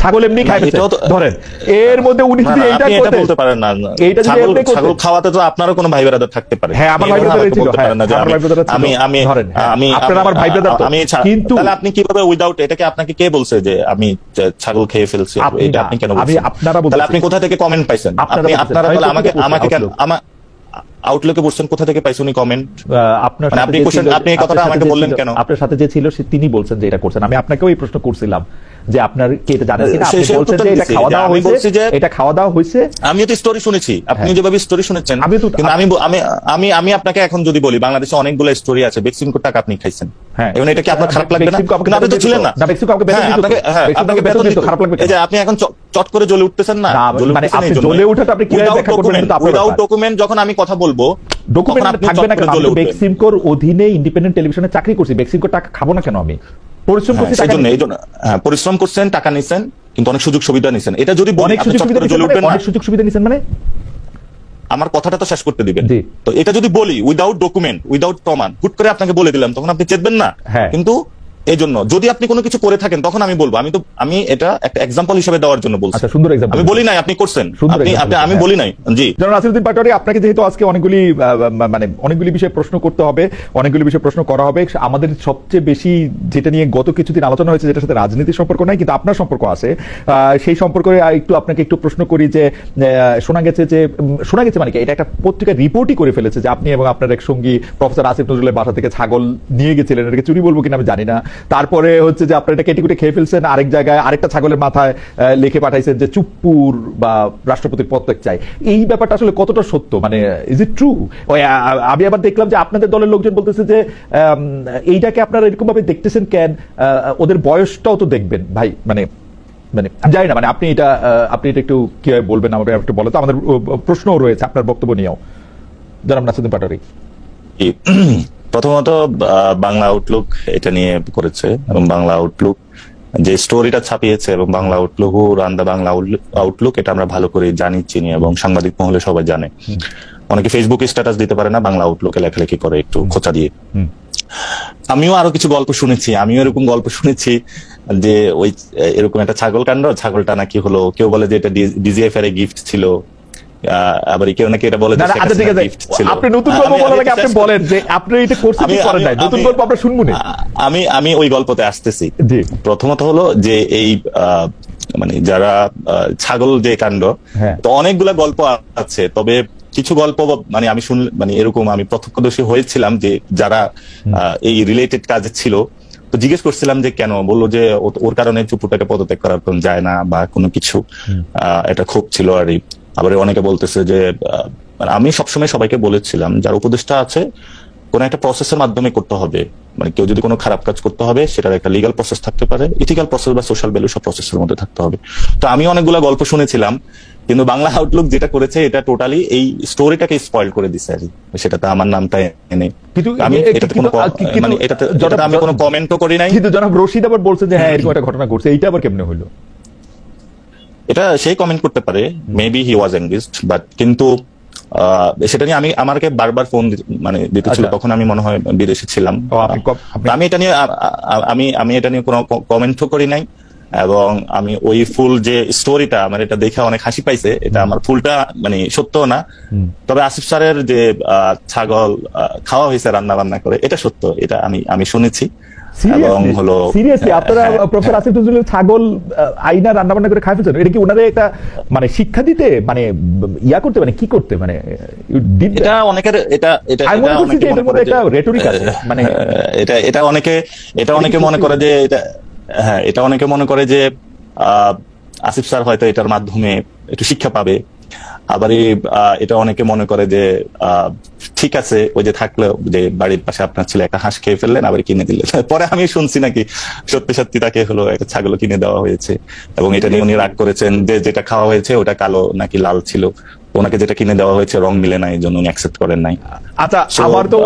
ছাগল এমনি তো- ধরেন এর মধ্যে উনি যদি এইটা করতেন বলতে পারেন না। এইটা যদি ছাগল আপনি ছাগল খাওয়াতে তো আপনারও কোনো ভাই ব্রাদার থাকতে পারে। হ্যাঁ, আমার ভাই ব্রাদার ছিল, হ্যাঁ, আমার আমি- আমি আমি ধরেন, হ্যাঁ, আমি আপনারা আমার ভাই ব্রাদার। আমি কিন্তু- তাহলে আপনি কীভাবে উইদাউট এটাকে আপনাকে কে বলছে যে আমি ছাগল খেয়ে ফেলছি? এটা আপনি কেন আমি আপনারা। তাহলে আপনি কোথা থেকে কমেন্ট পাইছেন? আপনি আপনারা তাহলে আমাকে আমাকে কেন আমার আউটলুকে বলছেন কোথা থেকে পাইছেন উনি কমেন্ট আপনার মানে সাথে আপনি ছিল- আপনি কথাটা আমাকে বললেন কেন? আপনার সাথে যে ছিল সে তিনি বলছেন যে এটা করছেন। আমি আপনাকেও এই প্রশ্ন করছিলাম। যে আপনার কি এটা জানেন কিনা? আপনি বলছেন যে এটা খাওয়া দাওয়া আমি হয়েছে বলছি যে- এটা খাওয়া দাওয়া হয়েছে। আমিও তো স্টোরি শুনেছি। আপনি হ্যাঁ। যেভাবে স্টোরি শুনেছেন আমিও তো- কিন্তু আমি আমি আমি আমি আপনাকে এখন যদি বলি বাংলাদেশে অনেকগুলো স্টোরি আছে বেক্সিমকো টাকা আপনি খাইছেন। হ্যাঁ। এবং এটা কি আপনার খারাপ লাগবে না? আপনি তো ছিলেন না। না, বেক্সিমকো আমাকে বেতন হ্যাঁ, দিত আপনাকে হ্যাঁ, আপনাকে বেতন দিত। খারাপ লাগবে এই যে আপনি এখন চট করে জ্বলে উঠতেছেন না? মানে আপনি। জ্বলে ওঠাটা আপনি কীভাবে Without ব্যাখ্যা করবেন without ব্যাপার। যখন আমি কথা বলব ডকুমেন্ট থাকবে না করে কেন আমি বেক্সিমকোর অধীনে ইন্ডিপেন্ডেন্ট টেলিভিশনে চাকরি করছি। বেক্সিমকোর টাকা খাব না কেন আমি? পরিশ্রম করছেন সেই জন্য এই জন্য হ্যাঁ, পরিশ্রম করছেন টাকা নিছেন কিন্তু অনেক সুযোগ সুবিধা নিছেন। এটা যদি অনেক সুযোগ সুবিধা মানে? অনেক সুযোগ সুবিধা নিছেন মানে? আমার কথাটা তো শেষ করতে দিবেন। তো এটা যদি বলি উইদাউট ডকুমেন্ট উইদাউট প্রমাণ হুট করে আপনাকে বলে দিলাম তখন আপনি চেতবেন না। হ্যাঁ। কিন্তু এই জন্য যদি আপনি কোনো কিছু করে থাকেন তখন আমি বলব। আমি তো আমি এটা একটা এক্সাম্পল হিসেবে দেওয়ার জন্য বলছি। আচ্ছা সুন্দর এক্সাম্পল আমি বলি নাই আপনি করছেন। আপনি আমি হ্যাঁ। বলি নাই। জি। জনাব নাসিরুদ্দিন পাটোয়ারি আপনাকে যেহেতু আজকে অনেকগুলি মানে অনেকগুলি বিষয়ে প্রশ্ন করতে হবে অনেকগুলি বিষয়ে প্রশ্ন করা হবে আমাদের সবচেয়ে বেশি যেটা নিয়ে গত কিছুদিন আলোচনা হয়েছে যেটার সাথে রাজনীতির সম্পর্ক নাই কিন্তু আপনার সম্পর্ক আছে। আহ, সেই সম্পর্কে একটু আপনাকে একটু প্রশ্ন করি যে শোনা গেছে যে শোনা গেছে মানে কি? এটা একটা পত্রিকা রিপোর্টই করে ফেলেছে যে আপনি এবং আপনার এক সঙ্গী প্রফেসর আসিফ নজরুলের বাসা থেকে ছাগল নিয়ে গেছিলেন। এটাকে চুরি বলব কিনা আমি জানি না। তারপরে হচ্ছে যে আপনার এটা কেটে কুটে খেয়ে ফেলছেন, আরেক জায়গায় আরেকটা ছাগলের মাথায় লিখে পাঠাইছেন যে চুপ্পুর বা রাষ্ট্রপতির পদত্যাগ চাই। এই ব্যাপারটা আসলে কতটা সত্য? মানে ইজ ইট ট্রু আমি আবার দেখলাম যে আপনাদের দলের লোকজন বলতেছে যে এইটাকে আপনারা এরকম ভাবে দেখতেছেন কেন? ওদের বয়সটাও তো দেখবেন, ভাই মানে মানে জানি না মানে আপনি এটা আপনি এটা একটু কীভাবে বলবেন আমাকে একটু বলো তো? আমাদের প্রশ্নও রয়েছে আপনার বক্তব্য নিয়েও। জনাব নাসিরুদ্দিন পাটোয়ারি। জি। প্রথমত বাংলা আউটলুক এটা নিয়ে করেছে এবং বাংলা আউটলুক যে স্টোরিটা ছাপিয়েছে এবং বাংলা আউটলুক ও রান্দা বাংলা আউটলুক এটা আমরা ভালো করে জানি চিনি এবং সাংবাদিক মহলে সবাই জানে। অনেকে ফেসবুকে স্ট্যাটাস দিতে পারে না বাংলা আউটলুকে লেখালেখি করে একটু খোঁচা দিয়ে। আমিও আরও কিছু গল্প শুনেছি আমিও এরকম গল্প শুনেছি যে ওই এরকম একটা ছাগল কাণ্ড ছাগলটা নাকি হলো কেউ বলে যে এটা ডিজিএফ এর গিফট ছিল। আবার কেউ নাকি এটা বলে আচ্ছা ঠিক আছে। আপনি নতুন গল্প বলার আগে আপনি বলেন যে আপনি এটা করছেন কি করেন নাই? নতুন গল্প আমরা শুনব না? আমি আমি ওই গল্পতে আসতেছি। প্রথমত হলো যে এই মানে যারা ছাগল যে কাণ্ড হ্যাঁ। তো অনেকগুলা গল্প আছে। তবে কিছু গল্প মানে আমি শুন মানে এরকম আমি প্রত্যক্ষদর্শী হয়েছিলাম যে যারা আহ, এই রিলেটেড কাজে ছিল তো জিজ্ঞেস করছিলাম যে কেন? বলল যে ওর কারণে চুপুটাকে পদত্যাগ করা যায় না বা কোনো কিছু আহ, এটা খুব ছিল আর। আবার অনেকে বলতেছে যে মানে আমি সবসময় সবাইকে বলেছিলাম যার উপদেষ্টা আছে কোন একটা প্রসেসের মাধ্যমে করতে হবে। মানে কেউ যদি কোনো খারাপ কাজ করতে হবে সেটার একটা লিগাল প্রসেস থাকতে পারে ইথিক্যাল প্রসেস বা সোশ্যাল ভ্যালু সব প্রসেসের মধ্যে থাকতে হবে। তো আমি অনেকগুলো গল্প শুনেছিলাম কিন্তু বাংলা আউটলুক যেটা করেছে এটা টোটালি এই স্টোরিটাকে স্পয়েল করে দিছে আর কি। সেটাতে আমার নামটা এনে। কিন্তু আমি এটাতে কোনো মানে এটাতে আমি কোনো কমেন্টও করি নাই। কিন্তু জনাব রশিদ আবার বলছে যে হ্যাঁ এরকম একটা ঘটনা ঘটছে এইটা আবার কেমনে হইল? এটা সেই কমেন্ট করতে পারে maybe he was engaged but কিন্তু সেটা নিয়ে আমি আমাকে বারবার ফোন মানে দিতেছিল আচ্ছা। তখন আমি মনে হয় বিদেশে ছিলাম। আমি এটা নিয়ে আমি আমি এটা নিয়ে কোনো কমেন্টও করি নাই এবং আমি ওই ফুল যে স্টোরিটা আমার এটা দেখে অনেক হাসি পাইছে এটা আমার ফুলটা মানে সত্য না। তবে আসিফ স্যারের যে আহ, ছাগল খাওয়া হয়েছে রান্না বান্না করে এটা সত্য এটা আমি আমি শুনেছি। এবং হলো সিরিয়াসলি আপনারা হ্যাঁ, প্রফেসর আসিফ নজরুলের ছাগল আইনা রান্না বান্না করে খাই ফেলছেন এটা কি ওনারে একটা মানে শিক্ষা দিতে মানে ইয়া করতে মানে কি করতে মানে? এটা অনেকের এটা এটা এটা মনে একটা আছে, মানে- হ্যাঁ, এটা এটা অনেকে এটা অনেকে মনে করে যে এটা হ্যাঁ এটা অনেকে মনে করে যে আহ, আসিফ স্যার হয়তো এটার মাধ্যমে একটু শিক্ষা পাবে। আবার এটা অনেকে মনে করে যে ঠিক আছে ওই যে থাকল যে বাড়ির পাশে আপনার ছেলে একটা হাঁস খেয়ে ফেললেন আবার কিনে দিলেন। পরে আমি শুনছি নাকি সত্যি সত্যি তাকে হলো একটা ছাগল কিনে দেওয়া হয়েছে। এবং এটা নিয়ে উনি রাগ করেছেন যে যেটা খাওয়া হয়েছে ওটা কালো নাকি লাল ছিল। ওনাকে যেটা কিনে দেওয়া হয়েছে রং মিলে নাই জন্য উনি অ্যাকসেপ্ট করেন নাই। আচ্ছা আমার তো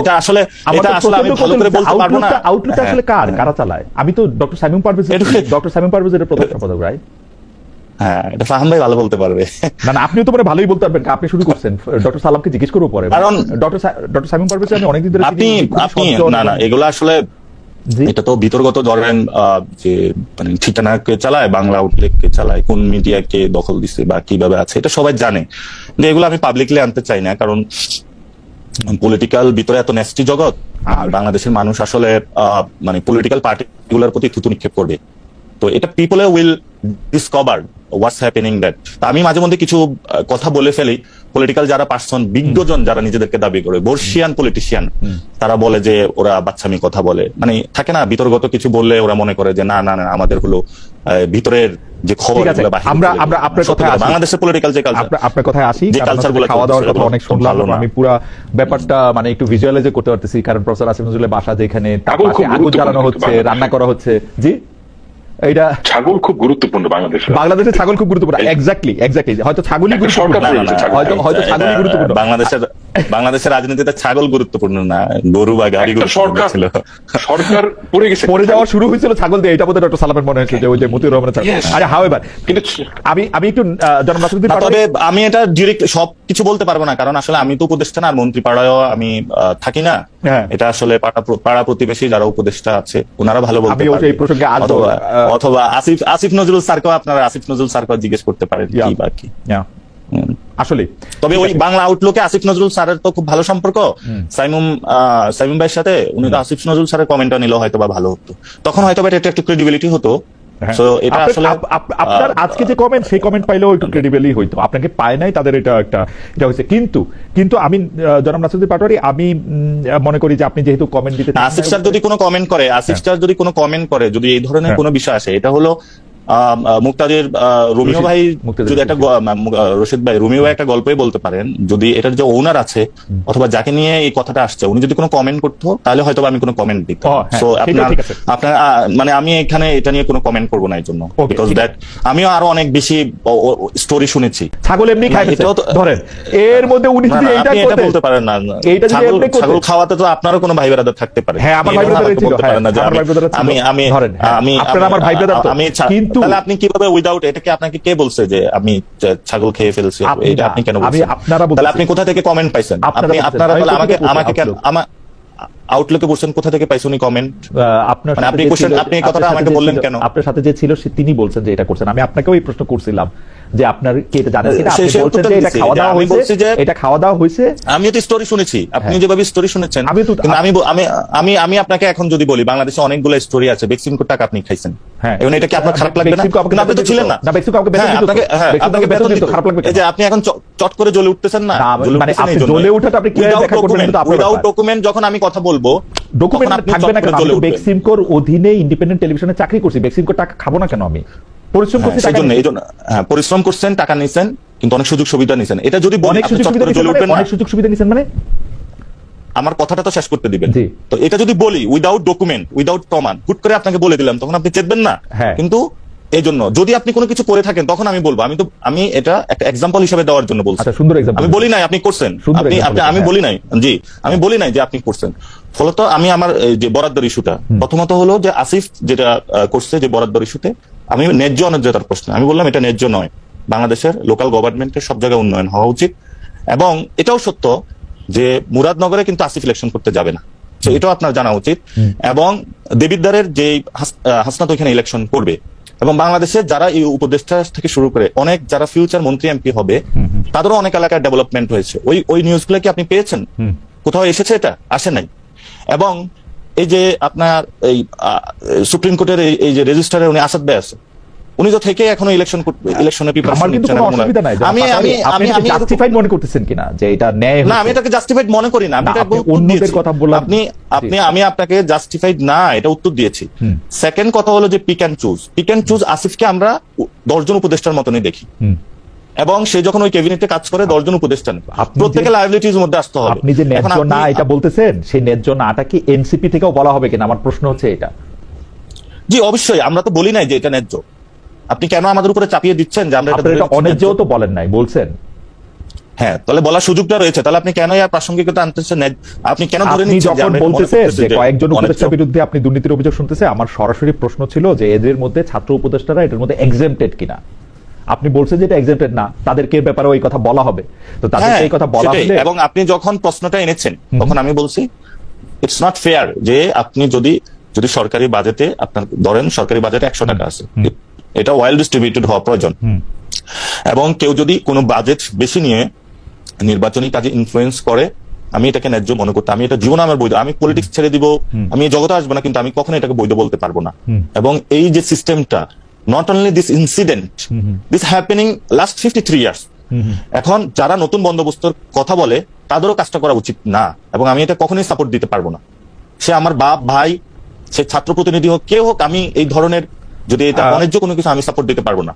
এটা আসলে এটা আসলে আমি ভালো করে বলতে পারব না। আউটলুকটা- আউটলুকটা আসলে কার? কারা চালায়? আমি তো doctor Simon Parvez doctor Simon Parvez এর প্রধান সম্পাদক রাইট হ্যাঁ এটা ফাহাম ভাই ভালো বলতে পারবে। না আপনিও তো মানে ভালোই বলতে পারবেন। আপনি শুরু করছেন। ডক্টর সালামকে জিজ্ঞেস করব পরে। কারণ- ডক্টর ডক্টর সাইমন পারভেজ আমি অনেকদিন ধরে আপনি আপনি না না এগুলো আসলে এটা তো বিতর্গত ধরেন যে মানে ঠিকানাকে চালায় বাংলা আউটলেটকে চালায় কোন মিডিয়াকে দখল দিছে বা কীভাবে আছে এটা সবাই জানে। যে এগুলো আমি পাবলিকলি আনতে চাই না কারণ পলিটিক্যাল ভিতরে এত নেস্টি জগৎ আর বাংলাদেশের মানুষ আসলে আহ, মানে পলিটিক্যাল পার্টিগুলোর প্রতি থুতু নিক্ষেপ করবে। তো এটা people will discover what's happening that আমি মাঝে মধ্যে কিছু কথা বলে ফেলি। পলিটিক্যাল যারা পার্সন বিজ্ঞজন যারা নিজেদেরকে দাবি করে বর্ষিয়ান পলিটিশিয়ান তারা বলে যে ওরা বাচ্চামি কথা বলে। মানে থাকে না বিতর্গত কিছু বললে ওরা মনে করে যে না না না আমাদের হলো ভিতরের যে খবর আমরা- আমরা আপনার কথায় কথা, আসি। বাংলাদেশের পলিটিক্যাল যে কালচার আপনার কথায় আসি যে culture গুলো খাওয়া দাওয়ার কথা অনেক শুনলাম আমি পুরো ব্যাপারটা মানে একটু ভিজুয়ালাইজ করতে পারতেছি কারণ প্রফেসর আসিফ নজরুলের বাসা যেখানে তার পাশে আগুন জ্বালানো হচ্ছে রান্না করা হচ্ছে। জি? এটা ছাগল খুব গুরুত্বপূর্ণ বাংলাদেশে। বাংলাদেশের ছাগল খুব গুরুত্বপূর্ণ। এক্স্যাক্টলি এক্স্যাক্টলি হয়তো ছাগলই গুরুত্বপূর্ণ। হয়তো হয়তো ছাগলই গুরুত্বপূর্ণ। বাংলাদেশের বাংলাদেশের রাজনীতিতে ছাগল গুরুত্বপূর্ণ না গরু বা গাড়ি সরকার ছিল। সরকার পড়ে গেছে। পরে যাওয়া শুরু হয়েছিল ছাগল দিয়ে এটা বোধহয় ডক্টর সালামের মনে হয়েছে যে ওই যে মতিউর রহমানের ছাগল। আরে হাও এবার কিন্তু আমি আমি একটু আহ, জনাব তবে আমি এটা ডিরেক্ট সব কিছু বলতে পারব না কারণ আসলে আমি তো উপদেষ্টা না আর মন্ত্রী পাড়ায়ও আমি থাকি না। হ্যাঁ। এটা আসলে পাড়া প্রতিবেশী যারা উপদেষ্টা আছে ওনারা ভালো বলতে। অথবা আসিফ আসিফ নজরুল স্যারকেও আপনারা আসিফ নজরুল স্যারকেও জিজ্ঞেস করতে পারেন. কি বা কি। আসলে তবে ওই বাংলা আউটলুকে আসিফ নজরুল স্যারের তো খুব ভালো সম্পর্ক। সাইমুম সাইমুম ভাইয়ের সাথে উনি তো আসিফ নজরুল স্যারের কমেন্টটা নিলে হয়তো বা ভালো হতো। তখন হয়তো বা এটা একটু ক্রেডিবিলিটি হতো। হ্যাঁ। এটা আপনার- আসলে আজকে যে কমেন্ট সেই কমেন্ট পাইলেও একটু ক্রেডিবলি হইতো আপনাকে পায় নাই তাদের এটা একটা এটা হয়েছে কিন্তু কিন্তু আমি জনাব নাসিরুদ্দিন পাটোয়ারি আমি মনে করি যে আপনি যেহেতু কমেন্ট দিতে আসিফ স্যার যদি কোনো কমেন্ট করে আসিফ স্যার যদি কোনো কমেন্ট করে যদি এই ধরনের হ্যাঁ। কোনো বিষয় আসে এটা হলো মুক্তাদির রোমিও ভাই যদি একটা রশিদ। ভাই রোমিও ভাই একটা গল্পই বলতে পারেন। যদি এটার যে ওনার আছে অথবা যাকে নিয়ে এই কথাটা আসছে উনি যদি কোনো কমেন্ট করতো তাহলে হয়তো আমি কোনো কমেন্ট দিতাম। হ্যাঁ, সো আপনার ঠিক আপনার মানে আমি এখানে এটা নিয়ে কোনো কমেন্ট করব না এই জন্য বিকজ দ্যাট আমিও আরও অনেক বেশি স্টোরি শুনেছি। ছাগল এমনি খাই না, ফেলছে। এটাও তো- ধরেন এর মধ্যে উনি যদি আপনি এটা বলতে পারেন না। এইটা যদি ছাগল ছাগল খাওয়াতে তো আপনারও কোনো ভাই বেড়াদার থাকতে পারে। হ্যাঁ, আমার ভাই ব্রাদার ছিল, হ্যাঁ, আমি- ব্রাদার ছিল। আমি আমি হ্যাঁ, আমি আপনারা আমার ভাই ব্রাদার আমি কিন্তু- তাহলে আপনি কীভাবে উইদাউট এটাকে আপনাকে কে বলছে যে আমি ছাগল খেয়ে ফেলছি? এটা আপনি কেন বলছেন? আপনারা। তাহলে আপনি কোথা থেকে কমেন্ট পাইছেন? আপনি আপনারা তাহলে আমাকে আমাকে কেন আউটলুকে বলছেন কোথা থেকে উনি কমেন্ট আপনার মানে আপনি ছিল- আপনি এই কথাটা আমাকে বললেন কেন? আপনার সাথে যে ছিল তিনি বলছেন যে এটা করছেন। আমি আপনাকেও এই প্রশ্ন করছিলাম যে আপনার কি এটা জানেন কিনা? আপনি বলছেন যে এটা খাওয়া দাওয়া আমি হয়েছে। এটা খাওয়া দাওয়া হয়েছে। আমিও তো স্টোরি শুনেছি। আপনি হ্যাঁ। যেভাবে স্টোরি শুনেছেন আমি তো- আমি আমি আমি আমি আপনাকে এখন যদি বলি বাংলাদেশে অনেকগুলো স্টোরি আছে। বেক্সিমকোর টাকা আপনি খাইছেন। হ্যাঁ। এবং এটা কি আপনার খারাপ লাগবে না? আপনাকে কিন্তু আপনি তো ছিলেন না। না, বেক্সিমকো আপনাকে বেতন হ্যাঁ, দিত। আপনাকে হ্যাঁ বেক্সিমকো আপনাকে বেতন বেতন দিত, খারাপ লাগবে এই যে আপনি এখন চট করে জ্বলে উঠতেছেন না। মানে আপনি জ্বলে ওঠাটা আপনি Without ব্যাখ্যা করবেন ব্যাপার। document যখন আমি কথা বলব ডকুমেন্ট থাকবে না কেন? আমি। বেক্সিমকোর অধীনে ইন্ডিপেন্ডেন্ট টেলিভিশনে চাকরি করছি। বেক্সিমকোর টাকা খাব না কেন আমি? পরিশ্রম হ্যাঁ, করছি সেই জন্য এই জন্য হ্যাঁ, পরিশ্রম করছেন টাকা নিছেন কিন্তু অনেক সুযোগ সুবিধা নিছেন এটা যদি অনেক সুযোগ সুবিধা নিছেন মানে? অনেক সুযোগ সুবিধা নিছেন মানে? আমার কথাটা তো শেষ করতে দিবেন। তো এটা যদি বলি উইদাউট ডকুমেন্ট উইদাউট প্রমাণ হুট করে আপনাকে বলে দিলাম তখন আপনি চেতবেন না। হ্যাঁ। কিন্তু এই জন্য যদি আপনি কোনো কিছু করে থাকেন তখন আমি বলব। আমি তো আমি এটা একটা এক্সাম্পল হিসেবে দেওয়ার জন্য বলছি। আচ্ছা সুন্দর এক্সাম্পল আমি বলি নাই আপনি করছেন। আপনি আমি। বলি নাই। জি আমি বলি নাই যে আপনি করছেন। ফলত আমি আমার যে বরাদ্দর ইস্যুটা প্রথমত হলো যে আসিফ যেটা করছে যে বরাদ্দর ইস্যুতে আমি ন্যায্য অন্যায্যতার প্রশ্ন। আমি বললাম এটা ন্যায্য নয়। বাংলাদেশের লোকাল গভর্নমেন্টের সব জায়গায় উন্নয়ন হওয়া উচিত। এবং এটাও সত্য যে মুরাদনগরে কিন্তু আসিফ ইলেকশন করতে যাবে না। এটাও আপনার জানা উচিত। এবং দেবিদ্দারের যে হাস- হাসনাত ওইখানে ইলেকশন করবে এবং বাংলাদেশে যারা এই উপদেষ্টা থেকে শুরু করে অনেক যারা ফিউচার মন্ত্রী এমপি হবে তাদেরও অনেক এলাকায় ডেভেলপমেন্ট হয়েছে। ওই ওই নিউজগুলো কি আপনি পেয়েছেন? কোথাও এসেছে এটা? আসে নাই। এবং এই যে আপনার এই সুপ্রিম কোর্টের এই- যে রেজিস্টারে উনি আসাদ ভাই আছে উনি তো থেকে এখনও ইলেকশন ইলেকশনে অসুবিধা নাই। আমি আমি আমি আমি জাস্টিফাইড মনে করতেছেন কিনা যে এটা ন্যায় না আমি এটাকে জাস্টিফাইড মনে করি না। আমি অন্যদের কথা বললাম। আপনি আপনি আমি আপনাকে জাস্টিফাইড না এটা উত্তর দিয়েছি। সেকেন্ড কথা হলো যে pick and choose pick and choose আসিফকে আমরা দশজন উপদেষ্টার মতনই দেখি। এবং সে যখন ওই ক্যাবিনেটে কাজ করে দশজন উপদেষ্টা প্রত্যেকে লাইবিলিটির মধ্যে আসতে হবে। আপনি যে ন্যায্য না এটা বলতেছেন সেই ন্যায্য নাটা কি এনসিপি থেকেও বলা হবে কিনা? আমার প্রশ্ন হচ্ছে এটা। জি অবশ্যই। আমরা তো বলি নাই যে এটা ন্যায্য। আপনি কেন আমাদের উপরে চাপিয়ে দিচ্ছেন যে আমরা এটা অন্যায্য ন্যায্য? তো বলেন নাই বলছেন। হ্যাঁ তাহলে বলার সুযোগটা রয়েছে। তাহলে আপনি কেন আর প্রাসঙ্গিকতা আনতেছেন? আপনি কেন ধরে নিচ্ছেন যখন বলতেছেন যে কয়েকজন উপদেষ্টার বিরুদ্ধে আপনি দুর্নীতির অভিযোগ শুনতেছে আমার সরাসরি প্রশ্ন ছিল যে এদের মধ্যে ছাত্র উপদেষ্টারা এটার মধ্যে এক্সেমটেড কিনা। আপনি বলছেন যে এটা এক্সেমটেড না তাদেরকে ব্যাপারে ওই কথা বলা হবে। তো তাদেরকে হ্যাঁ, এই কথা বলা। হলে এবং আপনি যখন প্রশ্নটা এনেছেন তখন আমি বলছি ইটস নট ফেয়ার যে আপনি যদি যদি সরকারি বাজেটে আপনার ধরেন সরকারি বাজেটে একশো টাকা আছে। এটা ওয়েল ডিস্ট্রিবিউটেড হওয়া প্রয়োজন। এবং কেউ যদি কোনো বাজেট বেশি নিয়ে নির্বাচনী কাজে ইনফ্লুয়েন্স করে আমি এটাকে ন্যায্য মনে করতে আমি এটা জীবন আমার বৈধ আমি পলিটিক্স ছেড়ে দিব আমি জগতে আসব না কিন্তু আমি কখনো এটাকে বৈধ বলতে পারব না। এবং এই যে সিস্টেমটা not only this incident. This happening last fifty three years. এখন যারা নতুন বন্দোবস্তর কথা বলে তাদেরও কাজটা করা উচিত না। এবং আমি এটা কখনোই সাপোর্ট দিতে পারব না। সে আমার বাপ ভাই সে ছাত্র প্রতিনিধি হোক কেউ হোক আমি এই ধরনের যদি এটা বাণিজ্য অন্যায্য কোনো কিছু আমি সাপোর্ট দিতে পারব না।